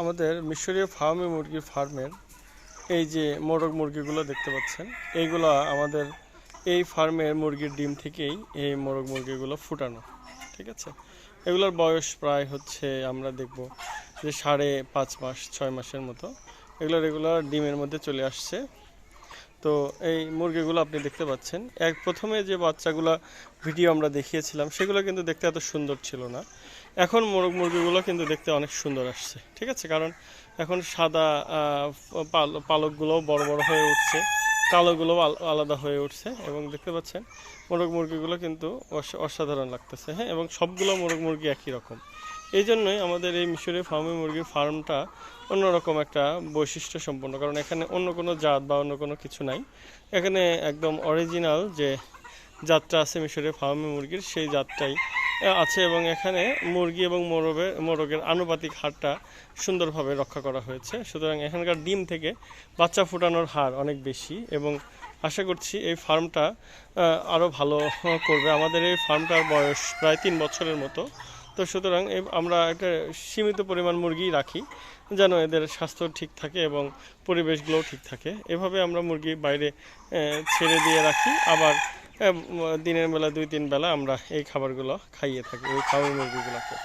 আমাদের মিশরীয় ফার্মে মুরগির ফার্মের এই যে মোরগ মুরগিগুলো দেখতে পাচ্ছেন, এইগুলো আমাদের এই ফার্মের মুরগির ডিম থেকেই এই মোরগ মুরগিগুলো ফুটানো, ঠিক আছে? এগুলোর বয়স প্রায় হচ্ছে আমরা দেখব যে সাড়ে পাঁচ মাস, ছয় মাসের মতো। এগুলো রেগুলার ডিমের মধ্যে চলে আসছে। তো এই মুরগিগুলো আপনি দেখতে পাচ্ছেন। এক প্রথমে যে বাচ্চাগুলো ভিডিও আমরা দেখিয়েছিলাম, সেগুলো কিন্তু দেখতে এত সুন্দর ছিল না। এখন মোরগ মুরগিগুলো কিন্তু দেখতে অনেক সুন্দর আসছে, ঠিক আছে? কারণ এখন সাদা পালকগুলোও বড় বড় হয়ে উঠছে, কালোগুলোও আল- আলাদা হয়ে উঠছে এবং দেখতে পাচ্ছেন মোরগ মুরগিগুলো কিন্তু অসাধারণ লাগতেছে হ্যাঁ? এবং সবগুলো মোরগ মুরগি একই রকম। এই জন্যই আমাদের এই মিশরের ফার্মে মুরগির ফার্মটা অন্যরকম একটা বৈশিষ্ট্য সম্পন্ন, কারণ এখানে অন্য কোনো জাত বা অন্য কোনো কিছু নাই। এখানে একদম অরিজিনাল যে জাতটা আছে মিশরের ফার্মে মুরগির, সেই জাতটাই আছে এবং এখানে মুরগি এবং মোরগের মোরগের আনুপাতিক হারটা সুন্দরভাবে রক্ষা করা হয়েছে। সুতরাং এখানকার ডিম থেকে বাচ্চা ফোটানোর হার অনেক বেশি এবং আশা করছি এই ফার্মটা আরও ভালো করবে। আমাদের এই ফার্মটার বয়স প্রায় তিন বছরের মতো। তো সুতরাং আমরা একটা সীমিত পরিমাণ মুরগি রাখি, যেন এদের স্বাস্থ্য ঠিক থাকে এবং পরিবেশগুলোও ঠিক থাকে। এভাবে আমরা মুরগি বাইরে ছেড়ে দিয়ে রাখি। আবার দিনের বেলা দুই, তিন বেলা আমরা এই খাবারগুলো খাইয়ে থাকি, ওই খাওয়াই মুরগিগুলোকে।